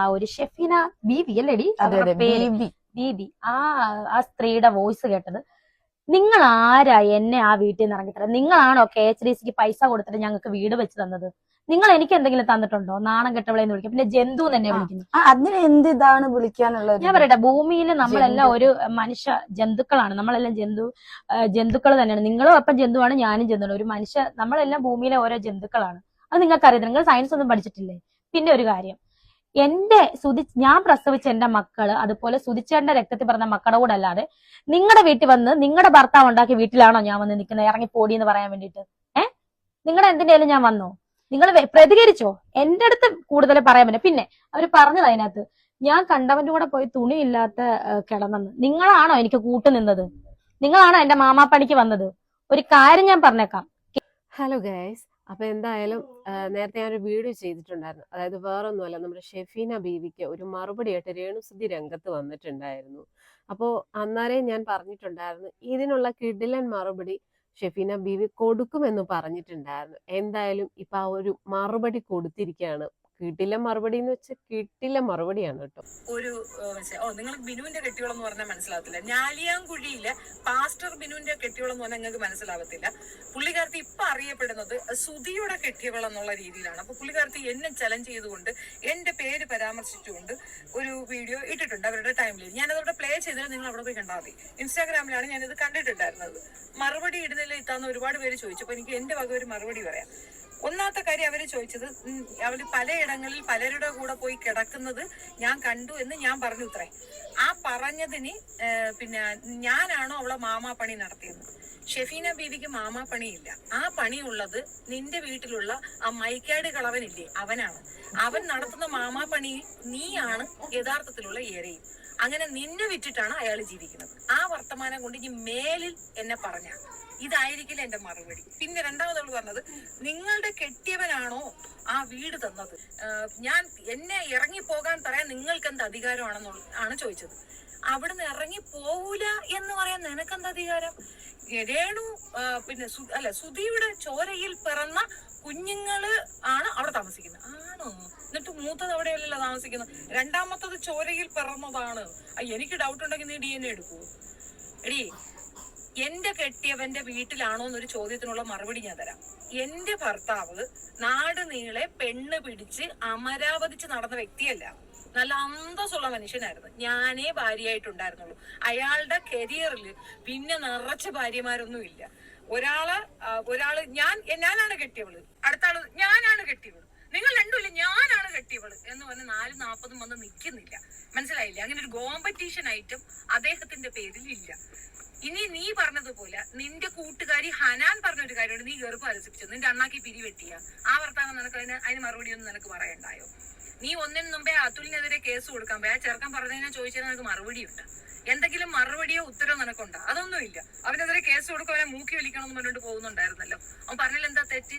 ആ ഒരു ഷെഫീന ബീബി അല്ലേടി? ബീബി ആ ആ സ്ത്രീയുടെ വോയിസ് കേട്ടത്. നിങ്ങൾ ആരാ എന്നെ ആ വീട്ടിൽ നിന്ന് ഇറങ്ങിത്തരാം നിങ്ങളാണോ കെ എച്ച് ഡി സിക്ക് പൈസ കൊടുത്തിട്ട് ഞങ്ങൾക്ക് വീട് വെച്ച് തന്നത്? നിങ്ങൾ എനിക്ക് എന്തെങ്കിലും തന്നിട്ടുണ്ടോ? നാണം കെട്ടവളെന്ന് വിളിക്കും. പിന്നെ ജന്തു തന്നെ. വിളിക്കുന്നു. അതിന് എന്ത് ഇതാണ് വിളിക്കാനുള്ളത്? ഞാൻ പറയട്ടെ ഭൂമിയിൽ നമ്മളെല്ലാം ഒരു മനുഷ്യ ജന്തുക്കളാണ്. നമ്മളെല്ലാം ജന്തു ജന്തുക്കൾ തന്നെയാണ്. നിങ്ങളും അപ്പം ജന്തുവാണ് ഞാനും ജന്തുവാണ്. ഒരു മനുഷ്യ നമ്മളെല്ലാം ഭൂമിയിലെ ഓരോ ജന്തുക്കളാണ്. അത് നിങ്ങൾക്ക് അറിയത്തില്ല നിങ്ങൾ സയൻസ് ഒന്നും പഠിച്ചിട്ടില്ലേ? പിന്നെ ഒരു കാര്യം. എന്റെ സുതി ഞാൻ പ്രസവിച്ച എന്റെ മക്കൾ അതുപോലെ സുതിച്ചേട്ടന്റെ രക്തത്തിൽ പറഞ്ഞ മക്കളുടെ കൂടെ അല്ലാതെ നിങ്ങളുടെ വീട്ടിൽ വന്ന് നിങ്ങളുടെ ഭർത്താവ് ഉണ്ടാക്കിയ വീട്ടിലാണോ ഞാൻ വന്ന് നിൽക്കുന്നത് ഇറങ്ങി പോടി എന്ന് പറയാൻ വേണ്ടിയിട്ട്. ഏഹ് നിങ്ങളുടെ എന്തിനേലും ഞാൻ വന്നോ? നിങ്ങൾ പ്രതികരിച്ചോ? എന്റെ അടുത്ത് കൂടുതൽ പറയാൻ പറ്റില്ല. പിന്നെ അവർ പറഞ്ഞത് അതിനകത്ത് ഞാൻ കണ്ടവന്റെ കൂടെ പോയി തുണിയില്ലാത്ത കിടന്നെന്ന്. നിങ്ങളാണോ എനിക്ക് കൂട്ടു നിന്നത്? നിങ്ങളാണോ എന്റെ മാമാപ്പണിക്ക് വന്നത്? ഒരു കാര്യം ഞാൻ പറഞ്ഞേക്കാം. ഹലോ ഗൈസ് അപ്പൊ എന്തായാലും നേരത്തെ ഞാൻ ഒരു വീഡിയോ ചെയ്തിട്ടുണ്ടായിരുന്നു. അതായത് വേറൊന്നുമല്ല നമ്മുടെ ഷെഫീന ബീവിക്ക് ഒരു മറുപടിയായിട്ട് രേണുസുദ്ധി രംഗത്ത് വന്നിട്ടുണ്ടായിരുന്നു. അപ്പോൾ അന്നേരം ഞാൻ പറഞ്ഞിട്ടുണ്ടായിരുന്നു ഇതിനുള്ള കിടിലൻ മറുപടി ഷെഫീന ബീവി കൊടുക്കുമെന്ന് പറഞ്ഞിട്ടുണ്ടായിരുന്നു. എന്തായാലും ഇപ്പൊ ആ ഒരു മറുപടി കൊടുത്തിരിക്കുകയാണ് കിടില മറുപടി എന്ന് വെച്ചാൽ കിട്ടില്ല മറുപടിയാണ് കേട്ടോ. ഒരു ഓ നിങ്ങൾ ബിനുവിന്റെ കെട്ടിയോളം പറഞ്ഞാൽ മനസ്സിലാവത്തില്ല. ഞാലിയാങ്കുഴിയിലെ പാസ്റ്റർ ബിനുവിന്റെ കെട്ടിയോളം പറഞ്ഞാൽ നിങ്ങൾക്ക് മനസ്സിലാവത്തില്ല. പുള്ളിക്കാരത്തി ഇപ്പൊ അറിയപ്പെടുന്നത് സുധിയുടെ കെട്ടിയവൾ എന്നുള്ള രീതിയിലാണ്. അപ്പൊ പുള്ളിക്കാരത്തി എന്നെ ചലഞ്ച് ചെയ്തുകൊണ്ട് എന്റെ പേര് പരാമർശിച്ചുകൊണ്ട് ഒരു വീഡിയോ ഇട്ടിട്ടുണ്ട് അവരുടെ ടൈമിൽ ഞാനതവിടെ പ്ലേ ചെയ്തിട്ട് നിങ്ങൾ അവിടെ പോയി കണ്ടാൽ മതി. ഇൻസ്റ്റാഗ്രാമിലാണ് ഞാനിത് കണ്ടിട്ടുണ്ടായിരുന്നത്. മറുപടി ഇടുന്നില്ല ഇത്താന്ന് ഒരുപാട് പേര് ചോദിച്ചു. അപ്പൊ എനിക്ക് എന്റെ വക ഒരു മറുപടി പറയാം. ഒന്നാമത്തെ കാര്യം അവർ ചോദിച്ചത് അവർ പലയിടങ്ങളിൽ പലരുടെ കൂടെ പോയി കിടക്കുന്നത് ഞാൻ കണ്ടു എന്ന് ഞാൻ പറഞ്ഞു ഇത്രേ. ആ പറഞ്ഞതിന് പിന്നെ ഞാനാണോ അവളെ മാമാ പണി നടത്തിയത്? ഷെഫീന ബീവിക്ക് മാമാ പണിയില്ല ആ പണിയുള്ളത് നിന്റെ വീട്ടിലുള്ള ആ മൈക്കാട് കളവനില്ലേ അവനാണ്. അവൻ നടത്തുന്ന മാമാ പണി നീയാണ് യഥാർത്ഥത്തിലുള്ള ഏരയും. അങ്ങനെ നിന്നെ വിറ്റിട്ടാണ് അയാൾ ജീവിക്കുന്നത്. ആ വർത്തമാനം കൊണ്ട് ഇനി മേലിൽ എന്നെ പറഞ്ഞ. ഇതായിരിക്കില്ല എന്റെ മറുപടി. പിന്നെ രണ്ടാമത് അവൾ പറഞ്ഞത് നിങ്ങളുടെ കെട്ടിയവനാണോ ആ വീട് തന്നത്? ഞാൻ എന്നെ ഇറങ്ങി പോകാൻ പറയാൻ നിങ്ങൾക്ക് എന്ത് അധികാരമാണെന്നുള്ള ആണ് ചോദിച്ചത്. അവിടുന്ന് ഇറങ്ങി പോവൂല എന്ന് പറയാൻ നിനക്കെന്ത് അധികാരം? രേണു പിന്നെ അല്ല സുധിയുടെ ചോരയിൽ പിറന്ന കുഞ്ഞുങ്ങൾ ആണ് അവിടെ താമസിക്കുന്നത്. ആണോ? എന്നിട്ട് മൂത്തത് അവിടെയല്ലല്ലോ താമസിക്കുന്നത്. രണ്ടാമത്തത് ചോരയിൽ പിറന്നതാണ്. എനിക്ക് ഡൗട്ട് ഉണ്ടെങ്കിൽ നീ ഡി എൻ എ എടുക്കൂ എടീ എന്റെ കെട്ടിയവന്റെ വീട്ടിലാണോ എന്നൊരു ചോദ്യത്തിനുള്ള മറുപടി ഞാൻ തരാം. എന്റെ ഭർത്താവ് നാട് നീളെ പെണ്ണ് പിടിച്ച് അമരാവതിച്ച് നടന്ന വ്യക്തിയല്ല. നല്ല അന്തസ്സുള്ള മനുഷ്യനായിരുന്നു. ഞാനേ ഭാര്യയായിട്ടുണ്ടായിരുന്നുള്ളൂ. അയാളുടെ കരിയറിൽ പിന്നെ നിറച്ച ഭാര്യമാരൊന്നും ഇല്ല ഒരാൾ ഒരാൾ ഞാൻ ഞാനാണ് കെട്ടിയവൾ. അടുത്ത ആൾ ഞാനാണ് കെട്ടിയവൾ. നിങ്ങൾ രണ്ടുമില്ല ഞാനാണ് കെട്ടിയവൾ എന്ന് പറഞ്ഞ് നാല് നാൽപ്പതും വന്ന് നിൽക്കുന്നില്ല. മനസ്സിലായില്ല? അങ്ങനെ ഒരു കോമ്പറ്റീഷൻ ഐറ്റം അദ്ദേഹത്തിന്റെ പേരിൽ ഇല്ല ഇനി നീ പറഞ്ഞതുപോലെ നിന്റെ കൂട്ടുകാരി ഹനാൻ പറഞ്ഞൊരു കാര്യമുണ്ട്. നീ ഗർഭം അലസിപ്പിച്ചു നിന്റെ അണ്ണാക്കി പിരിവെട്ടിയ ആ വർത്താനം നിനക്ക് അതിന് അതിന് മറുപടി ഒന്നും നിനക്ക് പറയണ്ടായോ? നീ ഒന്നിനു മുമ്പേ അതുലിനെതിരെ കേസ് കൊടുക്കാൻ പോയി. ആ ചെറുക്കൻ പറഞ്ഞതിനെ ചോദിച്ചാൽ നിനക്ക് മറുപടിയുണ്ട്. എന്തെങ്കിലും മറുപടിയോ ഉത്തരവോ നിനക്കുണ്ടോ? അതൊന്നുമില്ല. അവനെതിരെ കേസ് കൊടുക്കും അവനെ മൂക്കി വലിക്കണം എന്ന് പറഞ്ഞിട്ട് പോകുന്നുണ്ടായിരുന്നല്ലോ. അവൻ പറഞ്ഞാൽ എന്താ തെറ്റ്?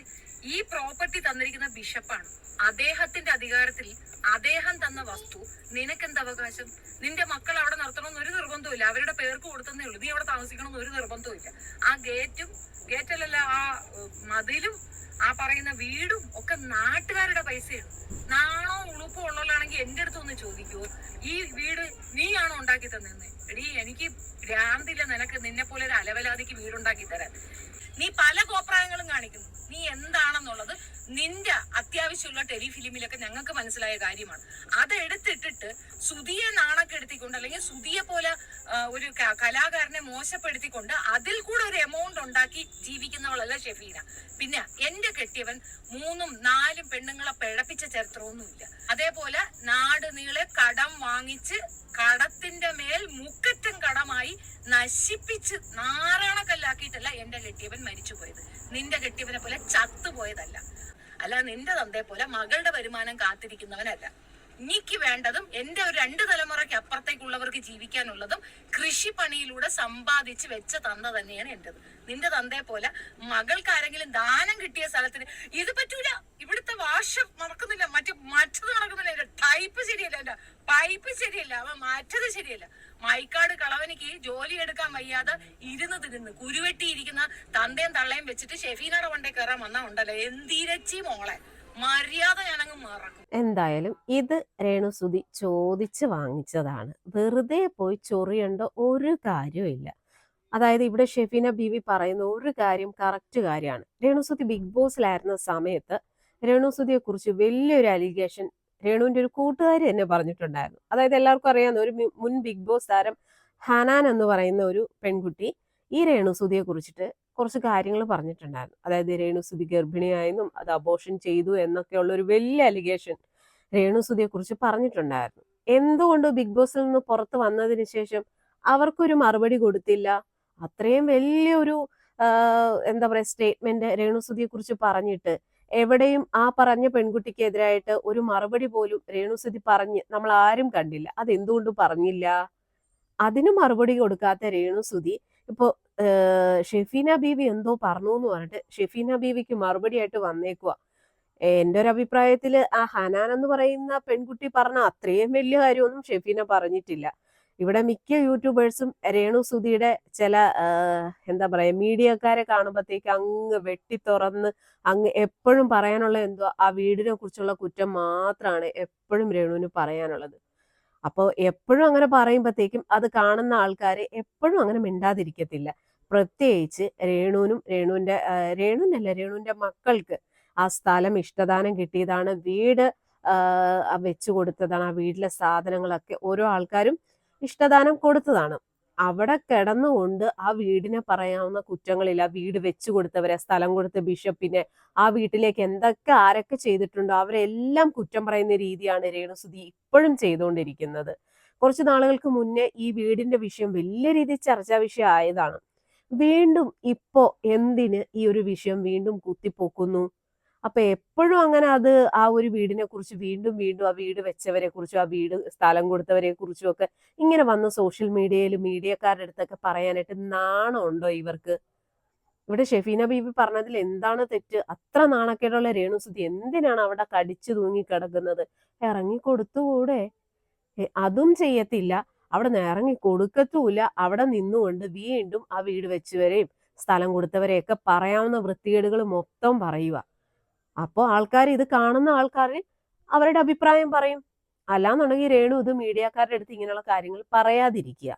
ഈ പ്രോപ്പർട്ടി തന്നിരിക്കുന്ന ബിഷപ്പാണ് അദ്ദേഹത്തിന്റെ അധികാരത്തിൽ അദ്ദേഹം തന്ന വസ്തു നിനക്കെന്ത് അവകാശം? നിന്റെ മക്കൾ അവിടെ നടത്തണമെന്ന് ഒരു നിർബന്ധവും അവരുടെ പേർക്ക് കൊടുത്തതേ ഉള്ളൂ. നീ അവിടെ താമസിക്കണമെന്ന് ഒരു നിർബന്ധവും ഇല്ല ആ ഗേറ്റും ഗേറ്റല്ലല്ല ആ മതിലും ആ പറയുന്ന വീടും ഒക്കെ നാട്ടുകാരുടെ പൈസയാണ്. നാണോ ഉളുപ്പോ ഉള്ളവരാണെങ്കിൽ എന്റെ അടുത്ത് ഒന്ന് ചോദിക്കൂ. ഈ വീട് നീയാണോ ഉണ്ടാക്കി തന്നെന്ന് എടീ എനിക്ക് ഭ്രാന്തില്ല നിനക്ക്. നിന്നെ പോലെ ഒരു അലവലാതിക്ക് വീടുണ്ടാക്കി തരാൻ. നീ പല കോപ്രായങ്ങളും കാണിക്കുന്നു. നീ എന്താണെന്നുള്ളത് നിന്റെ അത്യാവശ്യമുള്ള ടെലിഫിലിമിലൊക്കെ ഞങ്ങൾക്ക് മനസ്സിലായ കാര്യമാണ്. അത് എടുത്തിട്ടിട്ട് സുതിയെ നാണക്കെടുത്തിക്കൊണ്ട് അല്ലെങ്കിൽ സുതിയെ പോലെ ഒരു കലാകാരനെ മോശപ്പെടുത്തിക്കൊണ്ട് അതിൽ കൂടെ ഒരു എമൗണ്ട് ഉണ്ടാക്കി ജീവിക്കുന്നവളല്ല ഷെഫീന. പിന്നെ എന്റെ കെട്ടിയവൻ മൂന്നും നാലും പെണ്ണുങ്ങളെ പിഴപ്പിച്ച ചരിത്രമൊന്നുമില്ല. അതേപോലെ നാട് നീളെ കടം വാങ്ങിച്ച് കടത്തിന്റെ മേൽ മുക്കറ്റം കടമായി നശിപ്പിച്ച് നാരായണക്കല്ലാക്കിയിട്ടല്ല എന്റെ കെട്ടിയവൻ മരിച്ചു പോയത് നിന്റെ കെട്ടിയവനെ പോലെ ചത്തുപോയതല്ല. അല്ല നിന്റെ തന്തയെ പോലെ മകളുടെ വരുമാനം കാത്തിരിക്കുന്നവനല്ല. എനിക്ക് വേണ്ടതും എന്റെ ഒരു രണ്ട് തലമുറയ്ക്ക് അപ്പുറത്തേക്കുള്ളവർക്ക് ജീവിക്കാനുള്ളതും കൃഷിപ്പണിയിലൂടെ സമ്പാദിച്ച് വെച്ച തന്ന തന്നെയാണ് എന്റേത് നിന്റെ തന്തേ പോലെ മകൾക്ക് ആരെങ്കിലും ദാനം കിട്ടിയ സ്ഥലത്തിന് ഇത് പറ്റൂല. ഇവിടുത്തെ വാഷ നടക്കുന്നില്ല. മറ്റു മറ്റത് നടക്കുന്നില്ല. എന്റെ ടൈപ്പ് ശരിയല്ല. എന്റെ പൈപ്പ് ശരിയല്ല. അവൻ മാറ്റത് ശരിയല്ല. മൈക്കാട് കളവനിക്ക് ജോലി എടുക്കാൻ വയ്യാതെ ഇരുന്ന് തിരുന്ന് കുരുവെട്ടിയിരിക്കുന്ന തന്തയും തള്ളയും വെച്ചിട്ട് ഷെഫീനയുടെ കൊണ്ടേ കയറാൻ വന്നാ ഉണ്ടല്ലോ. എന്തിരച്ചി മോളെ. മര്യാദ ഞാനങ്ങ് മറക്കും. എന്തായാലും ഇത് രേണുസുതി ചോദിച്ചു വാങ്ങിച്ചതാണ്. വെറുതെ പോയി ചൊറിയേണ്ട ഒരു കാര്യമില്ല അതായത് ഇവിടെ ഷെഫീന ബീവി പറയുന്ന ഒരു കാര്യം കറക്റ്റ് കാര്യമാണ്. രേണുസുതി ബിഗ് ബോസിലായിരുന്ന സമയത്ത് രേണുസുതിയെ കുറിച്ച് വലിയൊരു അലിഗേഷൻ രേണുവിന്റെ ഒരു കൂട്ടുകാരി തന്നെ പറഞ്ഞിട്ടുണ്ടായിരുന്നു. അതായത് എല്ലാവർക്കും അറിയാവുന്ന ഒരു മുൻ ബിഗ് ബോസ് താരം ഹനാൻ എന്ന് പറയുന്ന ഒരു പെൺകുട്ടി ഈ രേണുസുതിയെ കുറിച്ചിട്ട് കുറച്ച് കാര്യങ്ങൾ പറഞ്ഞിട്ടുണ്ടായിരുന്നു. അതായത് രേണുസുതി ഗർഭിണിയായെന്നും അത് അബോഷൻ ചെയ്തു എന്നൊക്കെയുള്ള ഒരു വലിയ അലിഗേഷൻ രേണുസുതിയെ കുറിച്ച് പറഞ്ഞിട്ടുണ്ടായിരുന്നു. എന്തുകൊണ്ട് ബിഗ് ബോസിൽ നിന്ന് പുറത്ത് വന്നതിന് ശേഷം അവർക്കൊരു മറുപടി കൊടുത്തില്ല? അത്രയും വലിയൊരു എന്താ പറയുക സ്റ്റേറ്റ്മെന്റ് രേണുസുതിയെ കുറിച്ച് പറഞ്ഞിട്ട് എവിടെയും ആ പറഞ്ഞ പെൺകുട്ടിക്കെതിരായിട്ട് ഒരു മറുപടി പോലും രേണുസുതി പറഞ്ഞ് നമ്മൾ ആരും കണ്ടില്ല. അതെന്തുകൊണ്ട് പറഞ്ഞില്ല? അതിന് മറുപടി കൊടുക്കാത്ത രേണുസുതി ഇപ്പോ ഏഹ്, ഷെഫീന ബീവി എന്തോ പറഞ്ഞു എന്ന് പറഞ്ഞിട്ട് ഷെഫീന ബീവിക്ക് മറുപടി ആയിട്ട് വന്നേക്കുക എന്റെ ഒരു അഭിപ്രായത്തിൽ ആ ഹനാൻ എന്ന് പറയുന്ന പെൺകുട്ടി പറഞ്ഞ അത്രയും വലിയ കാര്യമൊന്നും ഷെഫീന പറഞ്ഞിട്ടില്ല. ഇവിടെ മിക്ക യൂട്യൂബേഴ്സും രേണു സുധിയുടെ ചില എന്താ പറയാ മീഡിയക്കാരെ കാണുമ്പോഴത്തേക്ക് അങ്ങ് വെട്ടി തുറന്ന് അങ്ങ് എപ്പോഴും പറയാനുള്ള എന്തോ ആ വീടിനെ കുറിച്ചുള്ള കുറ്റം മാത്രമാണ് എപ്പോഴും രേണുവിന് പറയാനുള്ളത്. അപ്പോൾ എപ്പോഴും അങ്ങനെ പറയുമ്പോഴത്തേക്കും അത് കാണുന്ന ആൾക്കാർ എപ്പോഴും അങ്ങനെ മിണ്ടാതിരിക്കത്തില്ല. പ്രത്യേകിച്ച് രേണുവിനും രേണുവിന്റെ രേണുവിനല്ല രേണുവിന്റെ മക്കൾക്ക് ആ സ്ഥലം ഇഷ്ടദാനം കിട്ടിയതാണ്. വീട് വെച്ചു കൊടുത്തതാണ്. ആ വീട്ടിലെ സാധനങ്ങളൊക്കെ ഓരോ ആൾക്കാരും ഇഷ്ടദാനം കൊടുത്തതാണ്. അവിടെ കിടന്നുകൊണ്ട് ആ വീടിനെ പറയാവുന്ന കുറ്റങ്ങളില്ല. വീട് വെച്ചു കൊടുത്തവരെ സ്ഥലം കൊടുത്ത ബിഷപ്പിനെ ആ വീട്ടിലേക്ക് എന്തൊക്കെ ആരൊക്കെ ചെയ്തിട്ടുണ്ടോ അവരെല്ലാം കുറ്റം പറയുന്ന രീതിയാണ് രേണുസുതി ഇപ്പോഴും ചെയ്തുകൊണ്ടിരിക്കുന്നത്. കുറച്ച് നാളുകൾക്ക് മുന്നേ ഈ വീടിന്റെ വിഷയം വലിയ രീതിയിൽ ചർച്ചാ വിഷയം ആയതാണ് വീണ്ടും ഇപ്പോ എന്തിന് ഈ ഒരു വിഷയം വീണ്ടും കുത്തിപ്പൊക്കുന്നു? അപ്പൊ എപ്പോഴും അങ്ങനെ അത് ആ ഒരു വീടിനെ കുറിച്ച് വീണ്ടും വീണ്ടും ആ വീട് വെച്ചവരെ കുറിച്ചും ആ വീട് സ്ഥലം കൊടുത്തവരെ കുറിച്ചും ഒക്കെ ഇങ്ങനെ വന്ന് സോഷ്യൽ മീഡിയയിൽ മീഡിയക്കാരുടെ അടുത്തൊക്കെ പറയാനായിട്ട് നാണമുണ്ടോ ഇവർക്ക്? ഇവിടെ ഷെഫീന ബീബി പറഞ്ഞതിൽ എന്താണ് തെറ്റ്? അത്ര നാണക്കേടുള്ള രേണുസുതി എന്തിനാണ് അവിടെ കടിച്ചു തൂങ്ങി കിടക്കുന്നത്? ഇറങ്ങി കൊടുത്തുകൂടെ അതും ചെയ്യത്തില്ല. അവിടെ നിന്ന് ഇറങ്ങി കൊടുക്കത്തുമില്ല അവിടെ നിന്നുകൊണ്ട് വീണ്ടും ആ വീട് വെച്ചുവരെയും സ്ഥലം കൊടുത്തവരെയൊക്കെ പറയാവുന്ന വൃത്തികേടുകൾ മൊത്തം പറയുക അപ്പോൾ ആൾക്കാർ ഇത് കാണുന്ന ആൾക്കാർ അവരുടെ അഭിപ്രായം പറയും. അല്ലാന്നുണ്ടെങ്കിൽ രേണു ഇത് മീഡിയക്കാരുടെ അടുത്ത് ഇങ്ങനെയുള്ള കാര്യങ്ങൾ പറയാതിരിക്കുക.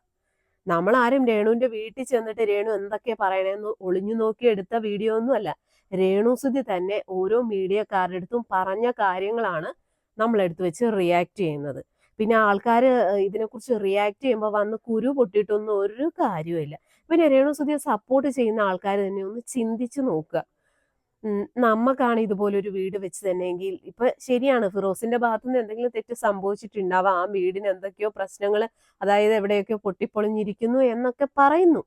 നമ്മൾ ആരും രേണുവിന്റെ വീട്ടിൽ ചെന്നിട്ട് രേണു എന്തൊക്കെ പറയണേന്ന് ഒളിഞ്ഞു നോക്കി എടുത്ത വീഡിയോ ഒന്നും അല്ല. രേണുസുതി തന്നെ ഓരോ മീഡിയക്കാരുടെ അടുത്തും പറഞ്ഞ കാര്യങ്ങളാണ് നമ്മൾ എടുത്തു വെച്ച് റിയാക്ട് ചെയ്യുന്നത്. പിന്നെ ആൾക്കാർ ഇതിനെക്കുറിച്ച് റിയാക്ട് ചെയ്യുമ്പോൾ വന്ന് കുരു പൊട്ടിയിട്ടൊന്നും ഒരു കാര്യമില്ല പിന്നെ രേണുസുതിയെ സപ്പോർട്ട് ചെയ്യുന്ന ആൾക്കാർ തന്നെ ഒന്ന് ചിന്തിച്ചു നോക്കുക. ഉം, നമുക്കാണ് ഇതുപോലൊരു വീട് വെച്ച് തന്നെയെങ്കിൽ ഇപ്പൊ ശരിയാണ് ഫിറോസിന്റെ ഭാഗത്തുനിന്ന് എന്തെങ്കിലും തെറ്റ് സംഭവിച്ചിട്ടുണ്ടാവാം. ആ വീടിന് എന്തൊക്കെയോ പ്രശ്നങ്ങൾ അതായത് എവിടെയൊക്കെയോ പൊട്ടിപ്പൊളിഞ്ഞിരിക്കുന്നു എന്നൊക്കെ പറയുന്നു.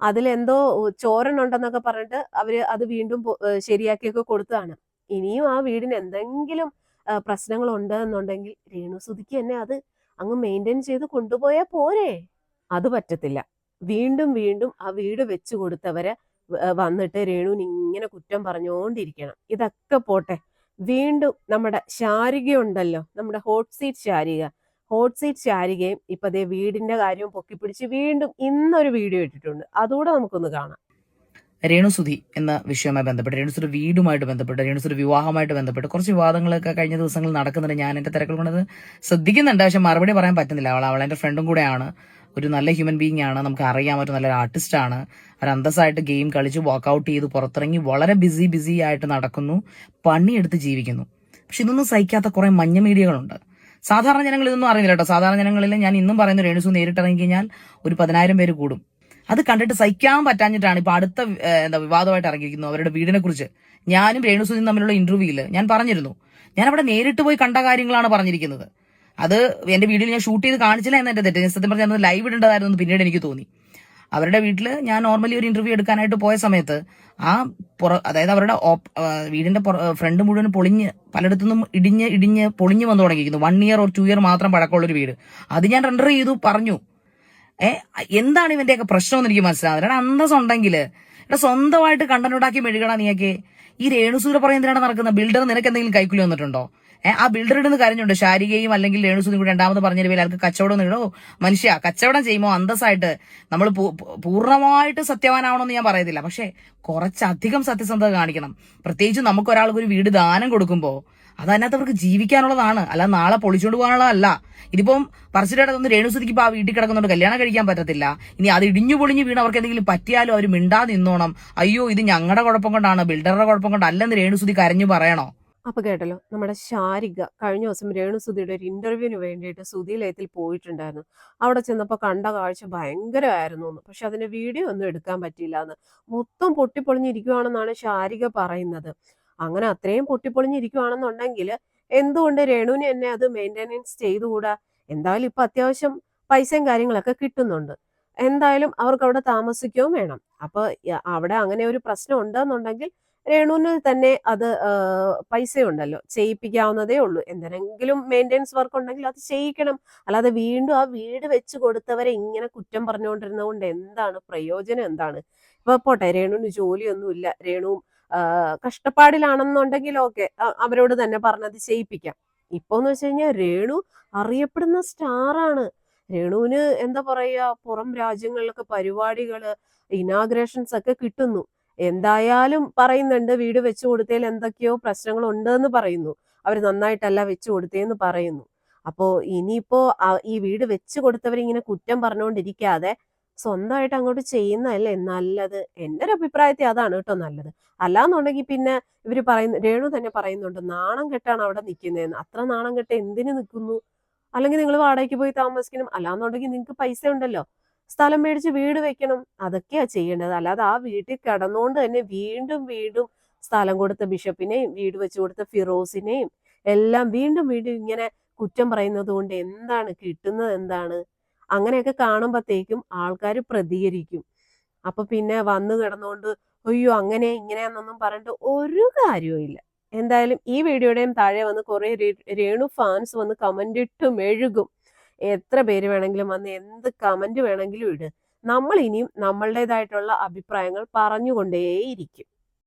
അതിലെന്തോ ചോരനുണ്ടെന്നൊക്കെ പറഞ്ഞിട്ട് അവർ അത് വീണ്ടും ശരിയാക്കിയൊക്കെ കൊടുത്തതാണ്. ഇനിയും ആ വീടിന് എന്തെങ്കിലും പ്രശ്നങ്ങൾ ഉണ്ട് എന്നുണ്ടെങ്കിൽ രേണുസുതിക്ക് തന്നെ അത് അങ്ങ് മെയിന്റെയിൻ ചെയ്ത് കൊണ്ടുപോയാൽ പോരെ. അത് പറ്റത്തില്ല. വീണ്ടും വീണ്ടും ആ വീട് വെച്ചു കൊടുത്തവരെ വന്നിട്ട് രേണുവിന് ഇങ്ങനെ കുറ്റം പറഞ്ഞുകൊണ്ടിരിക്കണം ഇതൊക്കെ പോട്ടെ. വീണ്ടും നമ്മുടെ ശാരിക ഉണ്ടല്ലോ. നമ്മുടെ hot seat Sarika. Hot seat ശാരികയും ഇപ്പൊ അതേ വീടിന്റെ കാര്യവും പൊക്കിപ്പിടിച്ച് വീണ്ടും ഇന്നൊരു വീഡിയോ ഇട്ടിട്ടുണ്ട്. അതുകൂടെ നമുക്കൊന്ന് കാണാം. രേണുസുതി എന്ന വിഷയവുമായി ബന്ധപ്പെട്ട് രേണുസുര വീടുമായിട്ട് ബന്ധപ്പെട്ട് രേണുസുര വിവാഹമായിട്ട് ബന്ധപ്പെട്ട് കുറച്ച് വിവാദങ്ങളൊക്കെ കഴിഞ്ഞ ദിവസങ്ങളിൽ നടക്കുന്നുണ്ട്. ഞാൻ എന്റെ തിരക്കുകൾ കൊണ്ടത് ശ്രദ്ധിക്കുന്നുണ്ട്. പക്ഷെ മറുപടി പറയാൻ പറ്റുന്നില്ല. അവൾ അവൾ എന്റെ ഫ്രണ്ടും കൂടെയാണ്. ഒരു നല്ല ഹ്യൂമൻ ബീങ് ആണ് നമുക്ക് അറിയാം ഒരു നല്ലൊരു ആർട്ടിസ്റ്റ് ആണ്. ഒരു അന്തസ്സായിട്ട് ഗെയിം കളിച്ച് വർക്കൗട്ട് ചെയ്ത് പുറത്തിറങ്ങി വളരെ ബിസി ബിസി ആയിട്ട് നടക്കുന്നു പണിയെടുത്ത് ജീവിക്കുന്നു. പക്ഷെ ഇതൊന്നും സഹിക്കാത്ത കുറെ മഞ്ഞ മീഡിയകളുണ്ട്. സാധാരണ ജനങ്ങൾ ഇതൊന്നും അറിയില്ല കേട്ടോ. സാധാരണ ജനങ്ങളിൽ ഞാൻ ഇന്നും പറയുന്ന രേണുസു നേരിട്ടിറങ്ങി കഴിഞ്ഞാൽ ഒരു പതിനായിരം പേര് കൂടും. അത് കണ്ടിട്ട് സഹിക്കാൻ പറ്റാഞ്ഞിട്ടാണ് ഇപ്പൊ അടുത്ത എന്താ വിവാദമായിട്ട് ഇറങ്ങിയിരിക്കുന്നു അവരുടെ വീടിനെ കുറിച്ച് ഞാനും രേണുസുദിനും തമ്മിലുള്ള ഇന്റർവ്യൂവിൽ ഞാൻ പറഞ്ഞിരുന്നു. ഞാൻ അവിടെ നേരിട്ട് പോയി കണ്ട കാര്യങ്ങളാണ് പറഞ്ഞിരിക്കുന്നത്. അത് എന്റെ വീഡിയോയിൽ ഞാൻ ഷൂട്ട് ചെയ്ത് കാണിച്ചില്ല എന്ന് തെറ്റ്. സത്യം പറഞ്ഞാൽ ലൈവ് ഇടേണ്ടതായിരുന്നു പിന്നീട് എനിക്ക് തോന്നി. അവരുടെ വീട്ടിൽ ഞാൻ നോർമലി ഒരു ഇന്റർവ്യൂ എടുക്കാനായിട്ട് പോയ സമയത്ത് ആ പുറ അതായത് അവരുടെ വീടിന്റെ ഫ്രണ്ട് മുഴുവൻ പൊളിഞ്ഞ് പലയിടത്തുനിന്നും ഇടിഞ്ഞ് ഇടിഞ്ഞ് പൊളിഞ്ഞ് വന്നു തുടങ്ങിയിരിക്കുന്നു. One year or two year മാത്രം പഴക്കമുള്ളൊരു വീട്. അത് ഞാൻ റെൻഡർ ചെയ്തു പറഞ്ഞു. ഏ എന്താണ് ഇവന്റെയൊക്കെ പ്രശ്നം എന്ന് എനിക്ക് മനസ്സിലാവുന്നത് എടാ അന്തസ് ഉണ്ടെങ്കിൽ എടാ സ്വന്തമായിട്ട് കണ്ടന്റ് ഉണ്ടാക്കി മെഴുകണ നീയൊക്കെ. ഈ രേണുസൂര പറയുന്നതിനാണ് നടക്കുന്ന ബിൽഡർ നിനക്ക് എന്തെങ്കിലും കൈക്കൂലി വന്നിട്ടുണ്ടോ? ആ ബിൽഡർ ഇടുന്ന കരഞ്ഞുണ്ട് ശാരികയും അല്ലെങ്കിൽ രേണുസുനും കൂടി രണ്ടാമത് പറഞ്ഞ പേര് ആൾക്ക് കച്ചവടം ഇടോ മനുഷ്യ കച്ചവടം ചെയ്യുമോ? അന്തസ്സായിട്ട് നമ്മൾ പൂർണമായിട്ട് സത്യവാനാവണമെന്ന് ഞാൻ പറയത്തില്ല. പക്ഷേ കുറച്ചധികം സത്യസന്ധത കാണിക്കണം. പ്രത്യേകിച്ച് നമുക്ക് ഒരാൾക്ക് ഒരു വീട് ദാനം കൊടുക്കുമ്പോൾ അത് അതിനകത്ത് അവർക്ക് ജീവിക്കാനുള്ളതാണ്. അല്ല നാളെ പൊളിച്ചുകൊണ്ട് പോകാനുള്ളതല്ല. ഇതിപ്പം പറച്ചിലടത്തൊന്ന് രേണുസുതിക്ക് ഇപ്പൊ ആ വീട്ടിൽ കിടക്കുന്നുണ്ട്. കല്യാണം കഴിക്കാൻ പറ്റത്തില്ല. ഇനി അത് ഇടിഞ്ഞു പൊളിഞ്ഞു വീണ് അവർക്ക് എന്തെങ്കിലും പറ്റിയാലും അവർ മിണ്ടാതിന്നോണം അയ്യോ ഇത് ഞങ്ങളുടെ കുഴപ്പം കൊണ്ടാണ് ബിൽഡറുടെ കുഴപ്പം കൊണ്ടല്ലെന്ന് രേണുസുതി കരഞ്ഞു പറയണോ? അപ്പൊ കേട്ടല്ലോ നമ്മുടെ ശാരിക കഴിഞ്ഞ ദിവസം രേണു സുധിയുടെ ഒരു ഇന്റർവ്യൂവിന് വേണ്ടിയിട്ട് സുധിലയത്തിൽ പോയിട്ടുണ്ടായിരുന്നു. അവിടെ ചെന്നപ്പോൾ കണ്ട കാഴ്ച ഭയങ്കരമായിരുന്നു എന്ന്. പക്ഷെ അതിന്റെ വീഡിയോ ഒന്നും എടുക്കാൻ പറ്റിയില്ല എന്ന് മൊത്തം പൊട്ടിപ്പൊളിഞ്ഞിരിക്കുവാണെന്നാണ് ശാരിക പറയുന്നത്. അങ്ങനെ അത്രയും പൊട്ടിപ്പൊളിഞ്ഞിരിക്കുവാണെന്നുണ്ടെങ്കിൽ എന്തുകൊണ്ട് രേണുവിന് എന്നെ അത് മെയിന്റെനൻസ് ചെയ്തുകൂടാ? എന്തായാലും ഇപ്പൊ അത്യാവശ്യം പൈസയും കാര്യങ്ങളൊക്കെ കിട്ടുന്നുണ്ട്. എന്തായാലും അവർക്ക് അവിടെ താമസിക്കുകയും വേണം. അപ്പൊ അവിടെ അങ്ങനെ ഒരു പ്രശ്നം ഉണ്ടെന്നുണ്ടെങ്കിൽ രേണുവിന് തന്നെ അത് പൈസ ഉണ്ടല്ലോ ചെയ്യിപ്പിക്കാവുന്നതേ ഉള്ളൂ. എന്തെങ്കിലും മെയിന്റെനൻസ് വർക്ക് ഉണ്ടെങ്കിൽ അത് ചെയ്യിക്കണം. അല്ലാതെ വീണ്ടും ആ വീട് വെച്ച് കൊടുത്തവരെ ഇങ്ങനെ കുറ്റം പറഞ്ഞുകൊണ്ടിരുന്നത് കൊണ്ട് എന്താണ് പ്രയോജനം? എന്താണ്? ഇപ്പൊ പോട്ടെ രേണുവിന് ജോലിയൊന്നുമില്ല. രേണുവും കഷ്ടപ്പാടിലാണെന്നുണ്ടെങ്കിലും ഒക്കെ അവരോട് തന്നെ പറഞ്ഞത് ചെയ്യിപ്പിക്കാം. ഇപ്പൊ എന്ന് വെച്ച് കഴിഞ്ഞാൽ രേണു അറിയപ്പെടുന്ന സ്റ്റാറാണ്. രേണുവിന് എന്താ പറയാ പുറം രാജ്യങ്ങളിലൊക്കെ പരിപാടികൾ ഇനാഗ്രേഷൻസ് ഒക്കെ കിട്ടുന്നു. എന്തായാലും പറയുന്നുണ്ട് വീട് വെച്ചു കൊടുത്തതിൽ എന്തൊക്കെയോ പ്രശ്നങ്ങൾ ഉണ്ടെന്ന് പറയുന്നു. അവർ നന്നായിട്ടല്ല വെച്ചു കൊടുത്തേന്ന് പറയുന്നു. അപ്പോ ഇനിയിപ്പോ ഈ വീട് വെച്ചു കൊടുത്തവരിങ്ങനെ കുറ്റം പറഞ്ഞുകൊണ്ടിരിക്കാതെ സ്വന്തമായിട്ട് അങ്ങോട്ട് ചെയ്യുന്നതല്ലേ നല്ലത്? എന്റെ ഒരു അഭിപ്രായത്തിൽ അതാണ് കേട്ടോ നല്ലത്. അല്ലാന്നുണ്ടെങ്കിൽ പിന്നെ ഇവർ പറയുന്ന രേണു തന്നെ പറയുന്നുണ്ട് നാണം കെട്ടാണ് അവിടെ നിൽക്കുന്നതെന്ന്. അത്ര നാണം കെട്ട് എന്തിനു നിൽക്കുന്നു? അല്ലെങ്കിൽ നിങ്ങൾ വാടകയ്ക്ക് പോയി താമസിക്കണം. അല്ലാന്നുണ്ടെങ്കിൽ നിങ്ങൾക്ക് പൈസ ഉണ്ടല്ലോ. സ്ഥലം മേടിച്ച് വീട് വെക്കണം. അതൊക്കെയാ ചെയ്യേണ്ടത്. അല്ലാതെ ആ വീട്ടിൽ കിടന്നുകൊണ്ട് തന്നെ വീണ്ടും വീണ്ടും സ്ഥലം കൊടുത്ത ബിഷപ്പിനെയും വീട് വെച്ച് കൊടുത്ത ഫിറോസിനെയും എല്ലാം വീണ്ടും വീണ്ടും ഇങ്ങനെ കുറ്റം പറയുന്നത് കൊണ്ട് എന്താണ് കിട്ടുന്നത് എന്താണ്? അങ്ങനെയൊക്കെ കാണുമ്പോഴത്തേക്കും ആൾക്കാർ പ്രതികരിക്കും. അപ്പൊ പിന്നെ വന്നു കിടന്നുകൊണ്ട് അയ്യോ അങ്ങനെ ഇങ്ങനെയാന്നൊന്നും പറഞ്ഞിട്ട് ഒരു കാര്യവും ഇല്ല. എന്തായാലും ഈ വീഡിയോയുടെയും താഴെ വന്ന് കുറെ രേണു ഫാൻസ് വന്ന് കമന്റ് ഇട്ട് മെഴുകും എത്ര പേര് വേണമെങ്കിലും വന്ന് എന്ത് കമന്റ് വേണമെങ്കിലും ഇട്. നമ്മൾ ഇനിയും നമ്മളുടേതായിട്ടുള്ള അഭിപ്രായങ്ങൾ പറഞ്ഞുകൊണ്ടേയിരിക്കും.